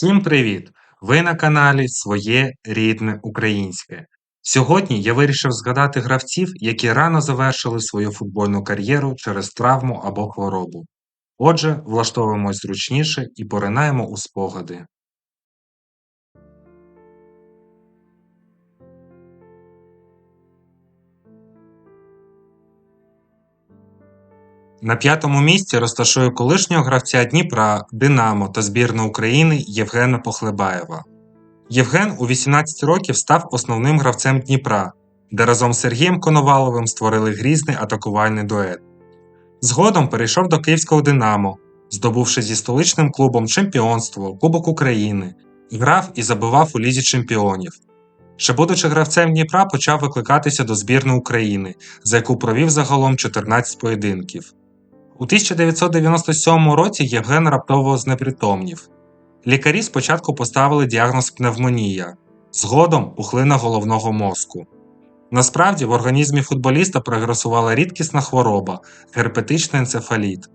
Всім привіт! Ви на каналі Своє рідне українське. Сьогодні я вирішив згадати гравців, які рано завершили свою футбольну кар'єру через травму або хворобу. Отже, влаштовуємось зручніше і поринаємо у спогади. На п'ятому місці розташую колишнього гравця Дніпра, Динамо та збірну України Євгена Похлебаєва. Євген у 18 років став основним гравцем Дніпра, де разом з Сергієм Коноваловим створили грізний атакувальний дует. Згодом перейшов до Київського Динамо, здобувши зі столичним клубом чемпіонство, Кубок України, грав і забивав у лізі чемпіонів. Ще будучи гравцем Дніпра, почав викликатися до збірної України, за яку провів загалом 14 поєдинків. У 1997 році Євген раптово знепритомнів. Лікарі спочатку поставили діагноз пневмонія, згодом пухлина головного мозку. Насправді в організмі футболіста прогресувала рідкісна хвороба герпетичний енцефаліт.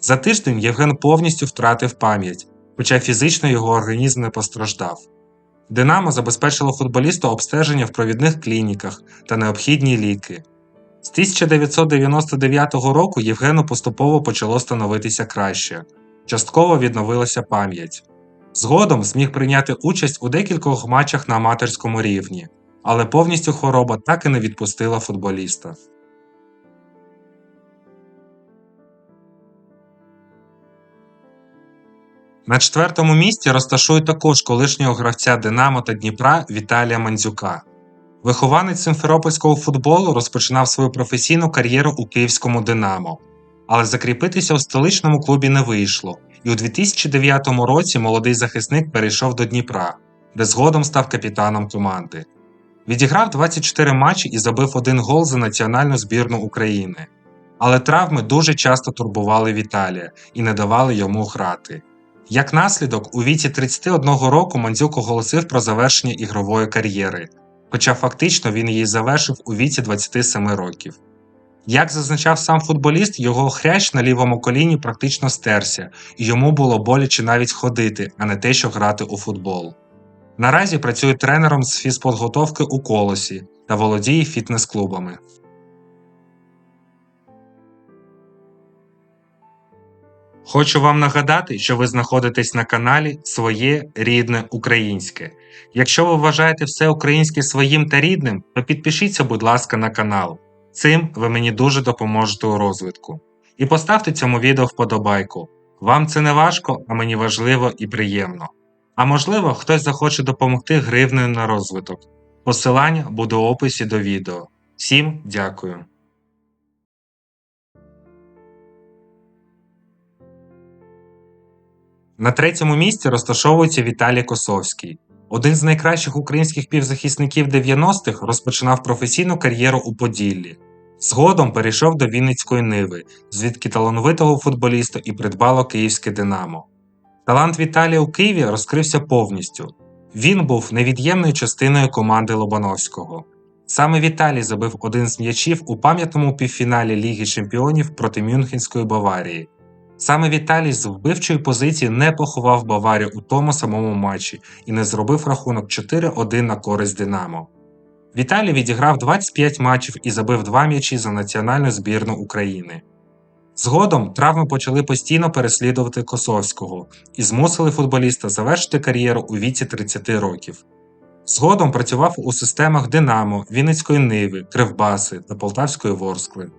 За тиждень Євген повністю втратив пам'ять, хоча фізично його організм не постраждав. Динамо забезпечило футболісту обстеження в провідних клініках та необхідні ліки. З 1999 року Євгену поступово почало становитися краще, частково відновилася пам'ять. Згодом зміг прийняти участь у декількох матчах на аматорському рівні, але повністю хвороба так і не відпустила футболіста. На четвертому місці розташую також колишнього гравця Динамо та Дніпра Віталія Мандзюка. Вихованець симферопольського футболу розпочинав свою професійну кар'єру у київському Динамо, але закріпитися у столичному клубі не вийшло, і у 2009 році молодий захисник перейшов до Дніпра, де згодом став капітаном команди. Відіграв 24 матчі і забив один гол за національну збірну України. Але травми дуже часто турбували Віталія і не давали йому грати. Як наслідок, у віці 31 року Мандзюк оголосив про завершення ігрової кар'єри, хоча фактично він її завершив у віці 27 років. Як зазначав сам футболіст, його хрящ на лівому коліні практично стерся, і йому було боляче навіть ходити, а не те, що грати у футбол. Наразі працює тренером з фізподготовки у колосі та володіє фітнес-клубами. Хочу вам нагадати, що ви знаходитесь на каналі Своє рідне українське. Якщо ви вважаєте все українське своїм та рідним, то підпишіться, будь ласка, на канал. Цим ви мені дуже допоможете у розвитку. І поставте цьому відео вподобайку. Вам це не важко, а мені важливо і приємно. А можливо, хтось захоче допомогти гривнею на розвиток. Посилання буде у описі до відео. Всім дякую. На третьому місці розташовується Віталій Косовський. Один з найкращих українських півзахисників 90-х розпочинав професійну кар'єру у Поділлі. Згодом перейшов до Вінницької Ниви, звідки талановитого футболіста і придбало київське Динамо. Талант Віталія у Києві розкрився повністю. Він був невід'ємною частиною команди Лобановського. Саме Віталій забив один з м'ячів у пам'ятному півфіналі Ліги Чемпіонів проти Мюнхенської Баварії. Саме Віталій з вбивчої позиції не поховав Баварію у тому самому матчі і не зробив рахунок 4-1 на користь Динамо. Віталій відіграв 25 матчів і забив два м'ячі за національну збірну України. Згодом травми почали постійно переслідувати Косовського і змусили футболіста завершити кар'єру у віці 30 років. Згодом працював у системах Динамо, Вінницької Ниви, Кривбаси та Полтавської Ворскли.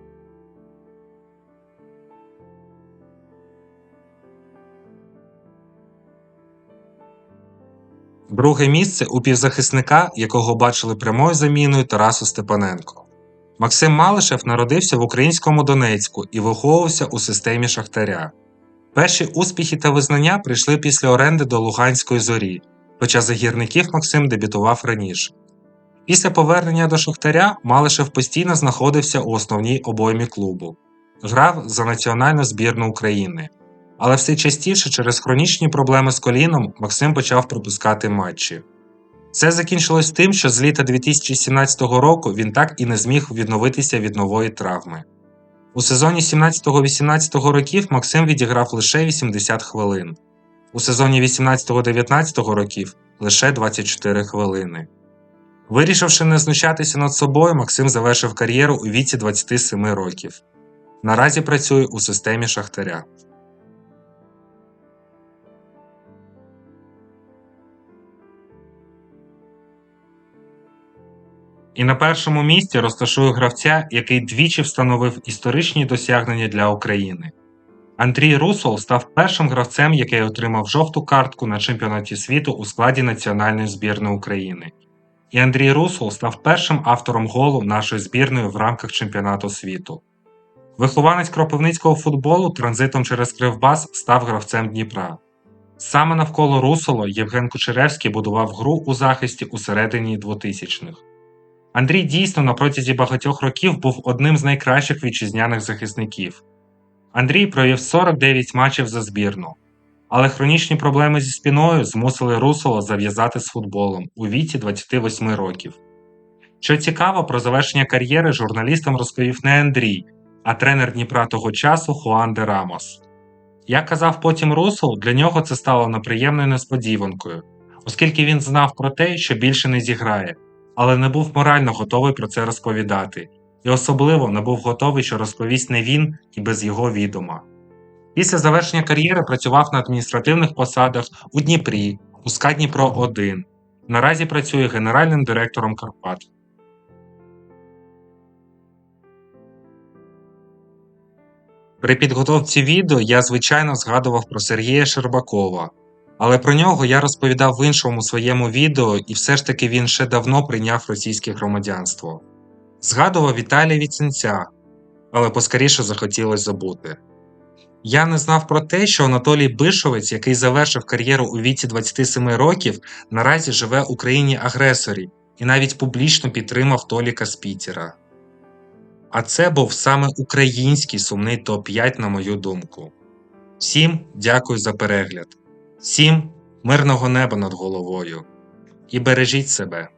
Друге місце у півзахисника, якого бачили прямою заміною Тарасу Степаненко. Максим Малишев народився в українському Донецьку і виховувався у системі Шахтаря. Перші успіхи та визнання прийшли після оренди до Луганської зорі, хоча за гірників Максим дебютував раніше. Після повернення до Шахтаря Малишев постійно знаходився у основній обоймі клубу, грав за національну збірну України. Але все частіше через хронічні проблеми з коліном Максим почав пропускати матчі. Це закінчилось тим, що з літа 2017 року він так і не зміг відновитися від нової травми. У сезоні 17-18 років Максим відіграв лише 80 хвилин. У сезоні 18-19 років лише 24 хвилини. Вирішивши не знущатися над собою, Максим завершив кар'єру у віці 27 років. Наразі працює у системі Шахтаря. І на першому місці розташую гравця, який двічі встановив історичні досягнення для України. Андрій Русол став першим гравцем, який отримав жовту картку на чемпіонаті світу у складі національної збірної України. І Андрій Русол став першим автором голу нашої збірної в рамках чемпіонату світу. Вихованець кропивницького футболу транзитом через Кривбас став гравцем Дніпра. Саме навколо Русоло Євген Кучеревський будував гру у захисті у середині 2000-х. Андрій дійсно на протязі багатьох років був одним з найкращих вітчизняних захисників. Андрій провів 49 матчів за збірну, але хронічні проблеми зі спіною змусили Русоло зав'язати з футболом у віці 28 років. Що цікаво, про завершення кар'єри журналістам розповів не Андрій, а тренер Дніпра того часу Хуан де Рамос. Як казав потім Русол, для нього це стало неприємною несподіванкою, оскільки він знав про те, що більше не зіграє, але не був морально готовий про це розповідати, і особливо не був готовий, що розповість не він і без його відома. Після завершення кар'єри працював на адміністративних посадах у Дніпрі, у СКА Дніпро 1. Наразі працює генеральним директором Карпат. При підготовці відео я звичайно згадував про Сергія Щербакова, але про нього я розповідав в іншому своєму відео, і все ж таки він ще давно прийняв російське громадянство. Згадував Віталія Віценця, але поскоріше захотілося забути. Я не знав про те, що Анатолій Бишовець, який завершив кар'єру у віці 27 років, наразі живе у країні агресорі і навіть публічно підтримав Толіка Спітера. А це був саме український сумний топ-5, на мою думку. Всім дякую за перегляд, всім мирного неба над головою і бережіть себе.